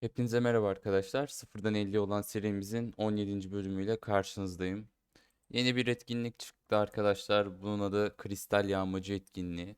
Hepinize merhaba arkadaşlar. Sıfırdan 50 olan serimizin 17. bölümüyle karşınızdayım. Yeni bir etkinlik çıktı arkadaşlar. Bunun adı Kristal Yağmacı etkinliği.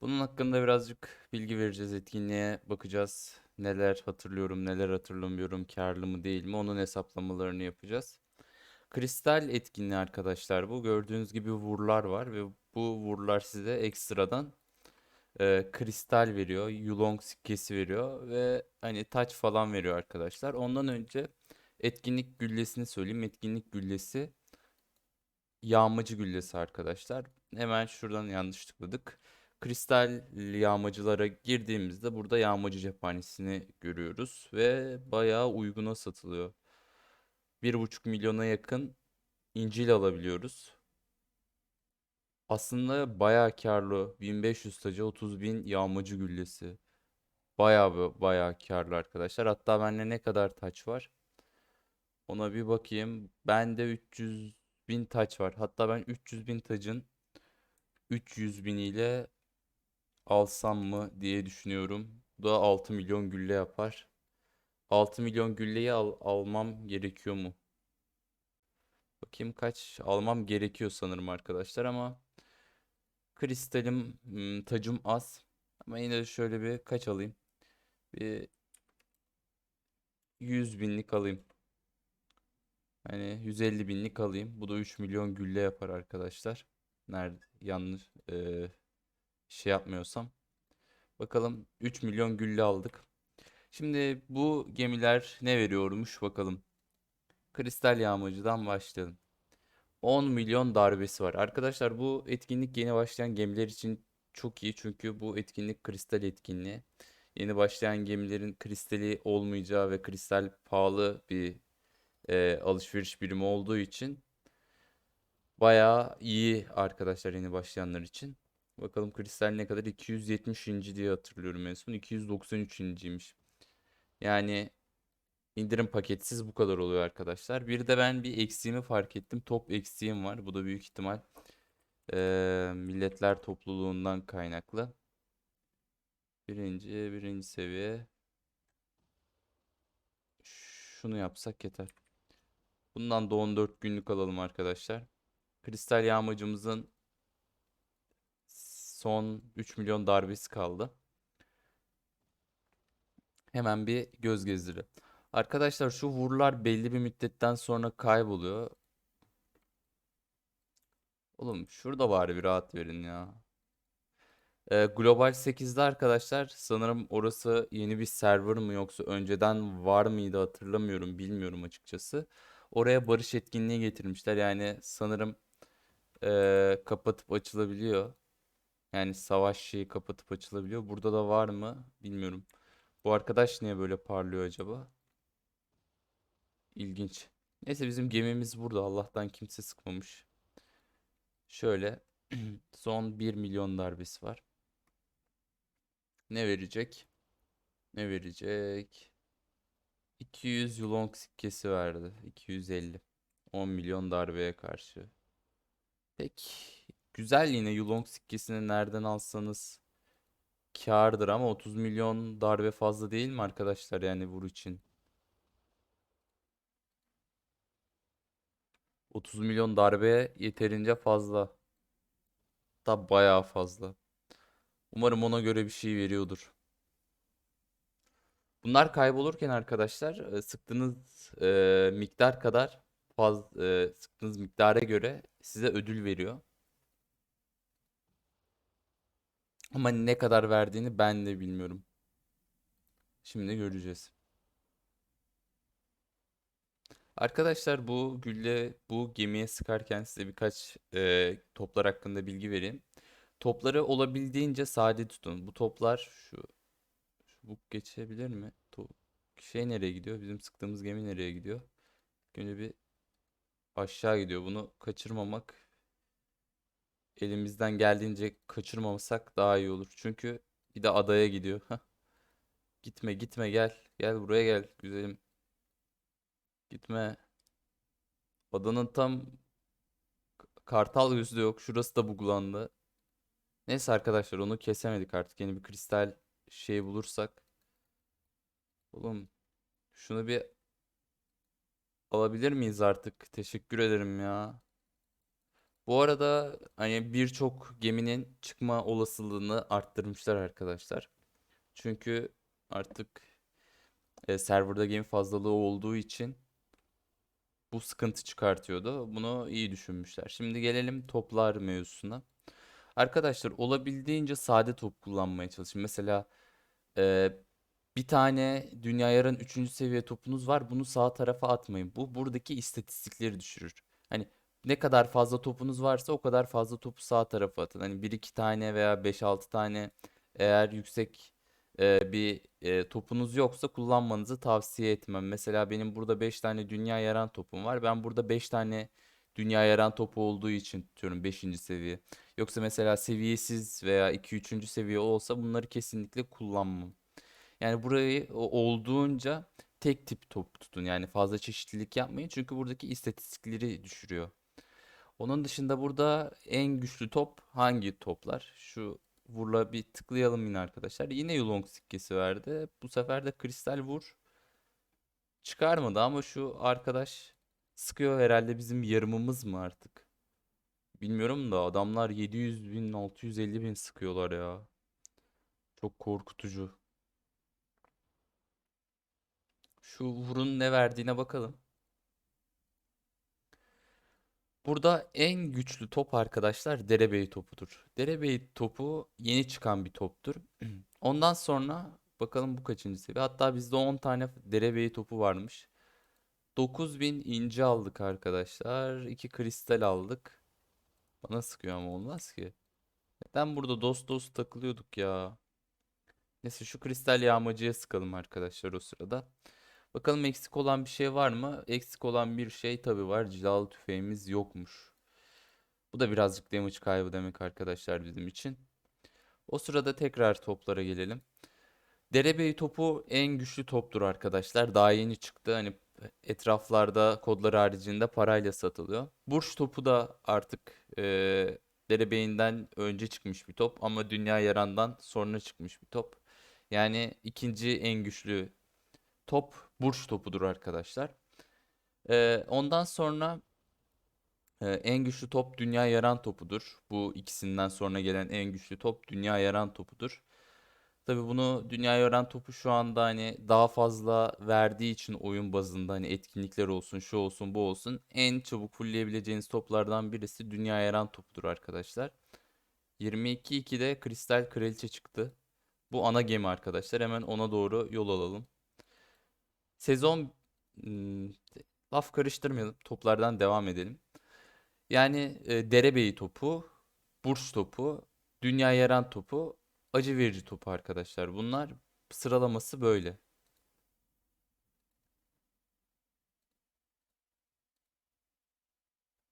Bunun hakkında birazcık bilgi vereceğiz. Etkinliğe bakacağız. Neler hatırlıyorum, neler hatırlamıyorum, karlı mı değil mi onun hesaplamalarını yapacağız. Kristal etkinliği arkadaşlar bu. Gördüğünüz gibi vurlar var ve bu vurlar size ekstradan e, kristal veriyor, yulong sikkesi veriyor ve hani taç falan veriyor arkadaşlar. Ondan önce etkinlik güllesini söyleyeyim. Etkinlik güllesi yağmacı güllesi arkadaşlar. Hemen şuradan yanlış tıkladık. Kristal yağmacılara girdiğimizde burada yağmacı cephanesini görüyoruz ve bayağı uyguna satılıyor. 1,5 milyona yakın incil alabiliyoruz. Aslında bayağı karlı. 1500 taca 30 bin yağmacı güllesi. Bayağı bayağı karlı arkadaşlar. Hatta bende ne kadar taç var? Ona bir bakayım. Bende 300 bin taç var. Hatta ben 300 bin tacın 300 biniyle alsam mı diye düşünüyorum. Bu da 6 milyon gülle yapar. 6 milyon gülleyi al- almam gerekiyor mu? Bakayım kaç almam gerekiyor sanırım arkadaşlar ama Kristalim hmm, tacım az. Ama yine de şöyle bir kaç alayım? Bir 100 binlik alayım. Hani 150 binlik alayım. Bu da 3 milyon gülle yapar arkadaşlar. Nerede yanlış eee, şey yapmıyorsam. Bakalım 3 milyon gülle aldık. Şimdi bu gemiler ne veriyormuş bakalım. Kristal yağmacıdan başlayalım. 10 milyon darbesi var. Arkadaşlar bu etkinlik yeni başlayan gemiler için çok iyi. Çünkü bu etkinlik kristal etkinliği. Yeni başlayan gemilerin kristali olmayacağı ve kristal pahalı bir e, alışveriş birimi olduğu için bayağı iyi arkadaşlar yeni başlayanlar için. Bakalım kristal ne kadar? 270. diye hatırlıyorum en son. 293.ymiş. Yani İndirim paketsiz bu kadar oluyor arkadaşlar. Bir de ben bir eksiğimi fark ettim. Top eksiğim var. Bu da büyük ihtimal eee, milletler topluluğundan kaynaklı. Birinci, birinci seviye. Şunu yapsak yeter. Bundan da 14 günlük alalım arkadaşlar. Kristal yağmacımızın son 3 milyon darbesi kaldı. Hemen bir göz gezdiri. Arkadaşlar şu vurlar belli bir müddetten sonra kayboluyor. Oğlum şurada bari bir rahat verin ya. Ee, Global 8'de arkadaşlar sanırım orası yeni bir server mı yoksa önceden var mıydı hatırlamıyorum bilmiyorum açıkçası. Oraya barış etkinliği getirmişler yani sanırım ee, kapatıp açılabiliyor. Yani savaş şeyi kapatıp açılabiliyor. Burada da var mı bilmiyorum. Bu arkadaş niye böyle parlıyor acaba? İlginç. Neyse bizim gemimiz burada. Allah'tan kimse sıkmamış. Şöyle son 1 milyon darbesi var. Ne verecek? Ne verecek? 200 yulong sikkesi verdi. 250. 10 milyon darbeye karşı. Pek güzel yine yulong sikkesini nereden alsanız kârdır ama 30 milyon darbe fazla değil mi arkadaşlar yani vur için? 30 milyon darbe yeterince fazla. Da bayağı fazla. Umarım ona göre bir şey veriyordur. Bunlar kaybolurken arkadaşlar e, sıktığınız e, miktar kadar faz, e, sıktığınız miktara göre size ödül veriyor. Ama ne kadar verdiğini ben de bilmiyorum. Şimdi göreceğiz. Arkadaşlar bu gülle bu gemiye sıkarken size birkaç e, toplar hakkında bilgi vereyim. Topları olabildiğince sade tutun. Bu toplar şu, şu bu geçebilir mi? To- şey nereye gidiyor? Bizim sıktığımız gemi nereye gidiyor? Gönül bir aşağı gidiyor. Bunu kaçırmamak elimizden geldiğince kaçırmamasak daha iyi olur. Çünkü bir de adaya gidiyor. Gitme gitme gel. Gel buraya gel güzelim. Gitme. Adanın tam kartal yüzü yok. Şurası da buglandı. Neyse arkadaşlar onu kesemedik artık. Yeni bir kristal şey bulursak Oğlum şunu bir alabilir miyiz artık? Teşekkür ederim ya. Bu arada hani birçok geminin çıkma olasılığını arttırmışlar arkadaşlar. Çünkü artık e, serverda gemi fazlalığı olduğu için bu sıkıntı çıkartıyordu. Bunu iyi düşünmüşler. Şimdi gelelim toplar mevzusuna. Arkadaşlar olabildiğince sade top kullanmaya çalışın. Mesela e, bir tane dünya yarın 3. seviye topunuz var. Bunu sağ tarafa atmayın. Bu buradaki istatistikleri düşürür. Hani ne kadar fazla topunuz varsa o kadar fazla topu sağ tarafa atın. Hani bir iki tane veya beş altı tane eğer yüksek e, bir e, topunuz yoksa kullanmanızı tavsiye etmem. Mesela benim burada 5 tane dünya yaran topum var. Ben burada 5 tane dünya yaran topu olduğu için tutuyorum beşinci seviye. Yoksa mesela seviyesiz veya 2-3. seviye olsa bunları kesinlikle kullanmam. Yani burayı olduğunca tek tip top tutun. Yani fazla çeşitlilik yapmayın. Çünkü buradaki istatistikleri düşürüyor. Onun dışında burada en güçlü top hangi toplar? Şu vurla bir tıklayalım yine arkadaşlar. Yine Yulong sikkesi verdi. Bu sefer de kristal vur çıkarmadı ama şu arkadaş sıkıyor herhalde bizim yarımımız mı artık? Bilmiyorum da adamlar 700 bin 650 bin sıkıyorlar ya. Çok korkutucu. Şu vurun ne verdiğine bakalım. Burada en güçlü top arkadaşlar derebey topudur. Derebey topu yeni çıkan bir toptur. Ondan sonra bakalım bu kaçıncı seviye. Hatta bizde 10 tane derebey topu varmış. 9000 inci aldık arkadaşlar. 2 kristal aldık. Bana sıkıyor ama olmaz ki. Neden burada dost dost takılıyorduk ya? Neyse şu kristal yağmacıya sıkalım arkadaşlar o sırada. Bakalım eksik olan bir şey var mı? Eksik olan bir şey tabii var. Cilalı tüfeğimiz yokmuş. Bu da birazcık damage kaybı demek arkadaşlar bizim için. O sırada tekrar toplara gelelim. Derebey topu en güçlü toptur arkadaşlar. Daha yeni çıktı. Hani etraflarda kodlar haricinde parayla satılıyor. Burç topu da artık e, derebeyinden önce çıkmış bir top ama dünya yarandan sonra çıkmış bir top. Yani ikinci en güçlü top burç topudur arkadaşlar. E, ondan sonra e, en güçlü top dünya yaran topudur. Bu ikisinden sonra gelen en güçlü top dünya yaran topudur. Tabii bunu dünya yaran topu şu anda hani daha fazla verdiği için oyun bazında hani etkinlikler olsun, şu olsun, bu olsun en çabuk fullleyebileceğiniz toplardan birisi dünya yaran topudur arkadaşlar. 22-2'de Kristal Kraliçe çıktı. Bu ana gemi arkadaşlar. Hemen ona doğru yol alalım. Sezon laf karıştırmayalım. Toplardan devam edelim. Yani e, derebeyi topu, burç topu, dünya yaran topu, acı verici topu arkadaşlar. Bunlar sıralaması böyle.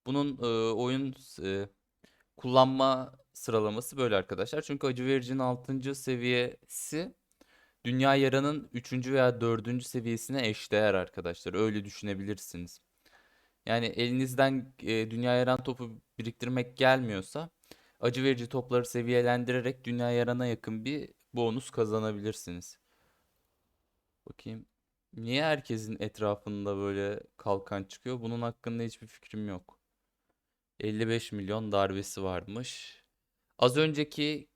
Bunun e, oyun e, kullanma sıralaması böyle arkadaşlar. Çünkü acı vericinin 6. seviyesi dünya yaranın 3. veya 4. seviyesine eşdeğer arkadaşlar. Öyle düşünebilirsiniz. Yani elinizden e, dünya yaran topu biriktirmek gelmiyorsa acı verici topları seviyelendirerek dünya yarana yakın bir bonus kazanabilirsiniz. Bakayım. Niye herkesin etrafında böyle kalkan çıkıyor? Bunun hakkında hiçbir fikrim yok. 55 milyon darbesi varmış. Az önceki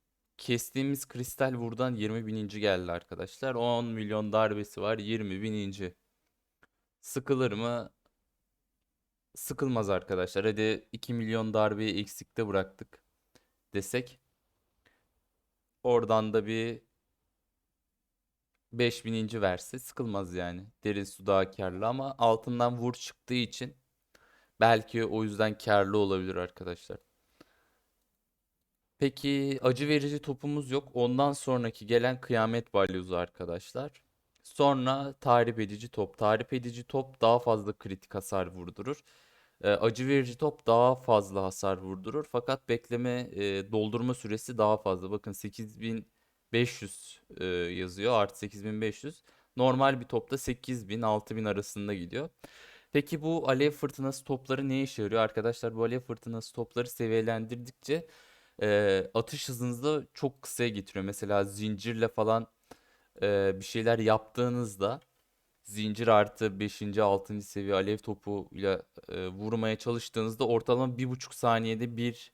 kestiğimiz kristal vurdan 20 bininci geldi arkadaşlar. 10 milyon darbesi var 20 bininci. Sıkılır mı? Sıkılmaz arkadaşlar. Hadi 2 milyon darbeyi eksikte bıraktık desek. Oradan da bir 5000. verse sıkılmaz yani. Derin su daha karlı ama altından vur çıktığı için belki o yüzden karlı olabilir arkadaşlar. Peki acı verici topumuz yok. Ondan sonraki gelen kıyamet balyozu arkadaşlar. Sonra tahrip edici top. Tahrip edici top daha fazla kritik hasar vurdurur. Ee, acı verici top daha fazla hasar vurdurur. Fakat bekleme e, doldurma süresi daha fazla. Bakın 8500 e, yazıyor. Artı 8500. Normal bir topta 8000 6000 arasında gidiyor. Peki bu alev fırtınası topları ne işe yarıyor? Arkadaşlar bu alev fırtınası topları seviyelendirdikçe e, atış hızınızı çok kısaya getiriyor. Mesela zincirle falan e, bir şeyler yaptığınızda zincir artı 5. 6. seviye alev topuyla e, vurmaya çalıştığınızda ortalama bir buçuk saniyede bir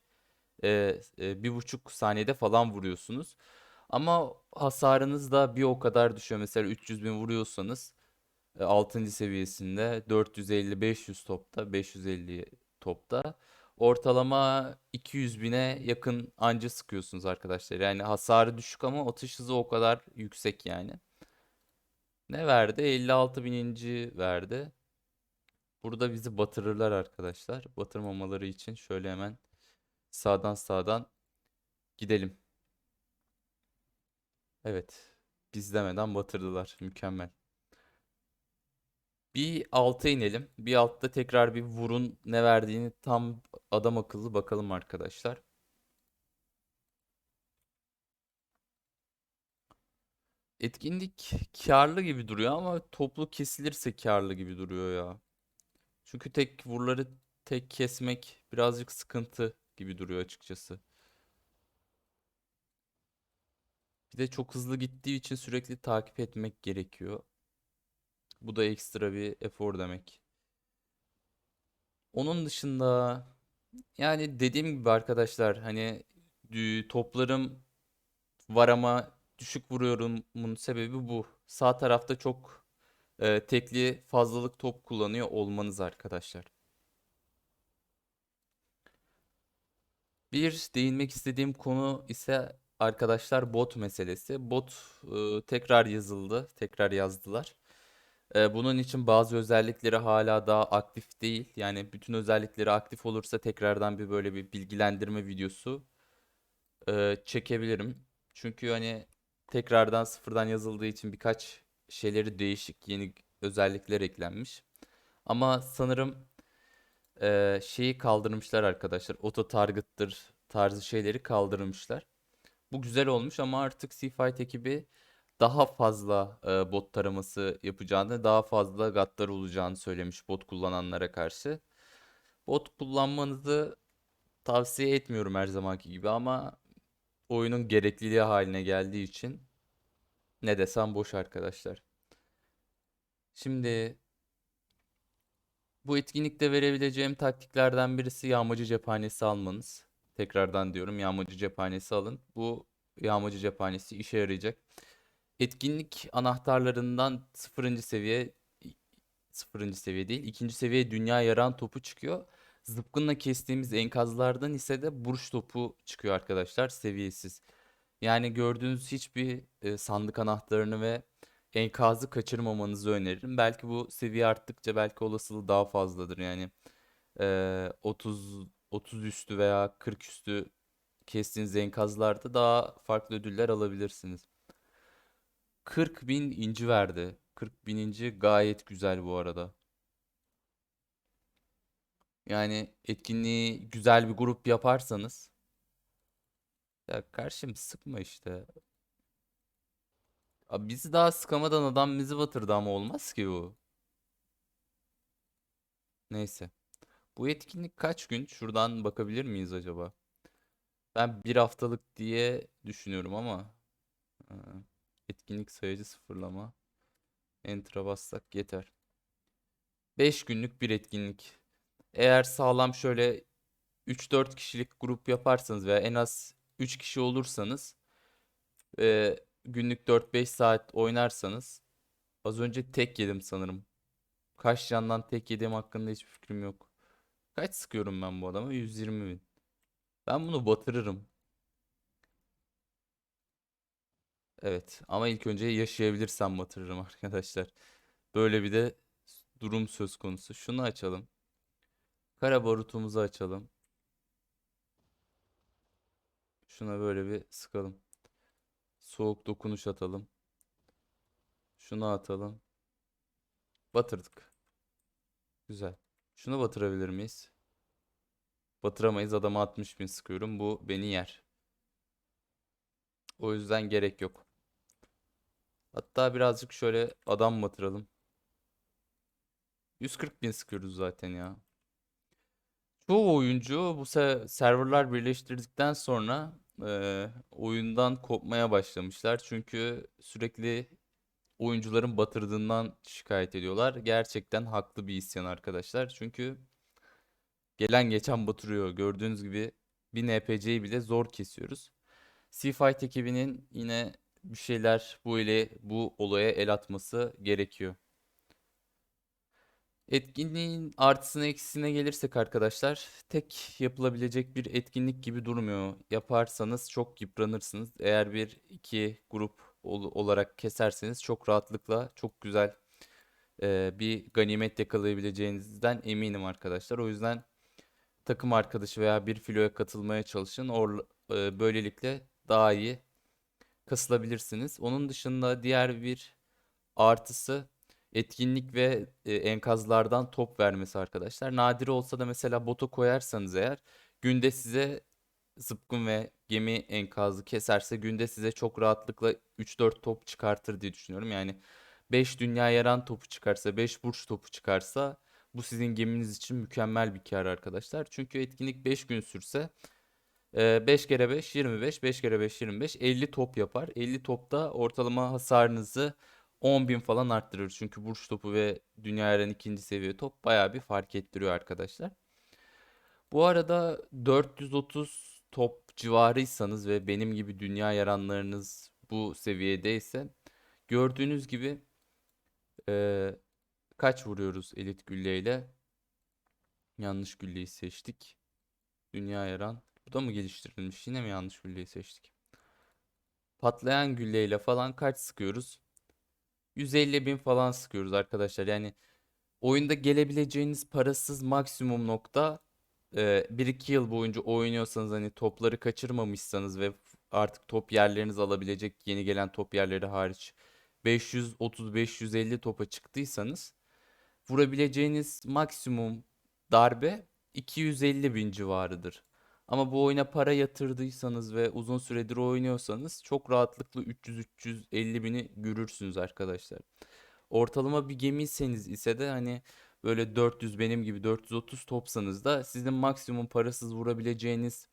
bir buçuk saniyede falan vuruyorsunuz. Ama hasarınız da bir o kadar düşüyor. Mesela 300 bin vuruyorsanız e, 6. seviyesinde 450-500 topta 550 topta ortalama 200 bine yakın anca sıkıyorsunuz arkadaşlar. Yani hasarı düşük ama atış hızı o kadar yüksek yani. Ne verdi? 56 bininci verdi. Burada bizi batırırlar arkadaşlar. Batırmamaları için şöyle hemen sağdan sağdan gidelim. Evet. Biz demeden batırdılar. Mükemmel. Bir alta inelim. Bir altta tekrar bir vurun ne verdiğini tam adam akıllı bakalım arkadaşlar. Etkinlik karlı gibi duruyor ama toplu kesilirse karlı gibi duruyor ya. Çünkü tek vuruları tek kesmek birazcık sıkıntı gibi duruyor açıkçası. Bir de çok hızlı gittiği için sürekli takip etmek gerekiyor. Bu da ekstra bir efor demek. Onun dışında yani dediğim gibi arkadaşlar hani toplarım var ama düşük vuruyorumun sebebi bu. Sağ tarafta çok e, tekli fazlalık top kullanıyor olmanız arkadaşlar. Bir değinmek istediğim konu ise arkadaşlar bot meselesi. Bot e, tekrar yazıldı, tekrar yazdılar. E, bunun için bazı özellikleri hala daha aktif değil. Yani bütün özellikleri aktif olursa tekrardan bir böyle bir bilgilendirme videosu e, çekebilirim. Çünkü hani tekrardan sıfırdan yazıldığı için birkaç şeyleri değişik, yeni özellikler eklenmiş. Ama sanırım e, şeyi kaldırmışlar arkadaşlar. Auto target'tır tarzı şeyleri kaldırmışlar. Bu güzel olmuş ama artık Seafight ekibi daha fazla e, bot taraması yapacağını, daha fazla gaddar olacağını söylemiş bot kullananlara karşı. Bot kullanmanızı tavsiye etmiyorum her zamanki gibi ama oyunun gerekliliği haline geldiği için ne desem boş arkadaşlar. Şimdi bu etkinlikte verebileceğim taktiklerden birisi yağmacı cephanesi almanız. Tekrardan diyorum yağmacı cephanesi alın. Bu yağmacı cephanesi işe yarayacak. Etkinlik anahtarlarından 0. seviye 0. seviye değil 2. seviye dünya yaran topu çıkıyor. Zıpkınla kestiğimiz enkazlardan ise de burç topu çıkıyor arkadaşlar seviyesiz. Yani gördüğünüz hiçbir e, sandık anahtarını ve enkazı kaçırmamanızı öneririm. Belki bu seviye arttıkça belki olasılığı daha fazladır. Yani e, 30 30 üstü veya 40 üstü kestiğiniz enkazlarda daha farklı ödüller alabilirsiniz. 40 bin inci verdi. 40 bin inci gayet güzel bu arada. Yani etkinliği güzel bir grup yaparsanız ya karşım sıkma işte. Abi bizi daha sıkamadan adam bizi batırdı ama olmaz ki bu. Neyse. Bu etkinlik kaç gün? Şuradan bakabilir miyiz acaba? Ben bir haftalık diye düşünüyorum ama e, etkinlik sayıcı sıfırlama. Enter'a bassak yeter. 5 günlük bir etkinlik. Eğer sağlam şöyle 3-4 kişilik grup yaparsanız veya en az 3 kişi olursanız e, günlük 4-5 saat oynarsanız az önce tek yedim sanırım. Kaç candan tek yediğim hakkında hiçbir fikrim yok. Kaç sıkıyorum ben bu adama? 120 bin. Ben bunu batırırım. Evet ama ilk önce yaşayabilirsem batırırım arkadaşlar. Böyle bir de durum söz konusu. Şunu açalım. Kara barutumuzu açalım. Şuna böyle bir sıkalım. Soğuk dokunuş atalım. Şunu atalım. Batırdık. Güzel. Şunu batırabilir miyiz? Batıramayız. Adama 60 bin sıkıyorum. Bu beni yer. O yüzden gerek yok. Hatta birazcık şöyle adam batıralım. 140 bin sıkıyoruz zaten ya. Çoğu oyuncu bu se serverlar birleştirdikten sonra e, oyundan kopmaya başlamışlar. Çünkü sürekli oyuncuların batırdığından şikayet ediyorlar. Gerçekten haklı bir isyan arkadaşlar. Çünkü gelen geçen batırıyor. Gördüğünüz gibi bir NPC'yi bile zor kesiyoruz. Seafight ekibinin yine bir şeyler bu ile bu olaya el atması gerekiyor. Etkinliğin artısına eksisine gelirsek arkadaşlar tek yapılabilecek bir etkinlik gibi durmuyor. Yaparsanız çok yıpranırsınız. Eğer bir iki grup ol- olarak keserseniz çok rahatlıkla çok güzel e, bir ganimet yakalayabileceğinizden eminim arkadaşlar. O yüzden takım arkadaşı veya bir filoya katılmaya çalışın. Or, e, böylelikle daha iyi kasılabilirsiniz. Onun dışında diğer bir artısı etkinlik ve e, enkazlardan top vermesi arkadaşlar. Nadir olsa da mesela botu koyarsanız eğer günde size zıpkın ve gemi enkazı keserse günde size çok rahatlıkla 3-4 top çıkartır diye düşünüyorum. Yani 5 dünya yaran topu çıkarsa 5 burç topu çıkarsa bu sizin geminiz için mükemmel bir kar arkadaşlar. Çünkü etkinlik 5 gün sürse 5 kere 5 25 5 kere 5 25 50 top yapar. 50 topta ortalama hasarınızı 10.000 falan arttırır. Çünkü burç topu ve dünya eren ikinci seviye top bayağı bir fark ettiriyor arkadaşlar. Bu arada 430 top civarıysanız ve benim gibi dünya yaranlarınız bu seviyedeyse gördüğünüz gibi e, kaç vuruyoruz elit gülleyle? Yanlış gülleyi seçtik. Dünya yaran. Bu da mı geliştirilmiş? Yine mi yanlış gülleyi seçtik? Patlayan gülleyle falan kaç sıkıyoruz? 150 bin falan sıkıyoruz arkadaşlar. Yani oyunda gelebileceğiniz parasız maksimum nokta 1-2 yıl boyunca oynuyorsanız hani topları kaçırmamışsanız ve artık top yerlerinizi alabilecek yeni gelen top yerleri hariç 530-550 topa çıktıysanız vurabileceğiniz maksimum darbe 250 bin civarıdır. Ama bu oyuna para yatırdıysanız ve uzun süredir oynuyorsanız çok rahatlıkla 300-350 bini görürsünüz arkadaşlar. Ortalama bir gemiyseniz ise de hani böyle 400 benim gibi 430 topsanız da sizin maksimum parasız vurabileceğiniz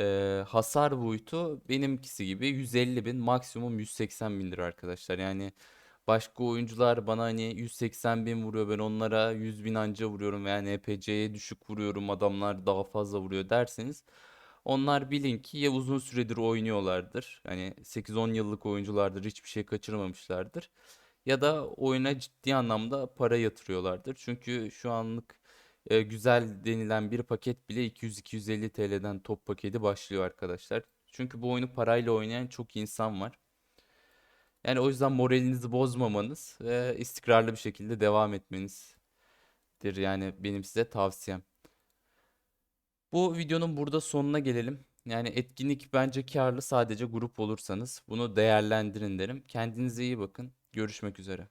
e, hasar boyutu benimkisi gibi 150 bin maksimum 180 bindir arkadaşlar. Yani başka oyuncular bana hani 180 bin vuruyor ben onlara 100 bin anca vuruyorum veya NPC'ye düşük vuruyorum adamlar daha fazla vuruyor derseniz onlar bilin ki ya uzun süredir oynuyorlardır. Hani 8-10 yıllık oyunculardır hiçbir şey kaçırmamışlardır. Ya da oyuna ciddi anlamda para yatırıyorlardır. Çünkü şu anlık e, güzel denilen bir paket bile 200-250 TL'den top paketi başlıyor arkadaşlar. Çünkü bu oyunu parayla oynayan çok insan var. Yani o yüzden moralinizi bozmamanız ve istikrarlı bir şekilde devam etmenizdir. Yani benim size tavsiyem. Bu videonun burada sonuna gelelim. Yani etkinlik bence karlı sadece grup olursanız bunu değerlendirin derim. Kendinize iyi bakın. Görüşmek üzere.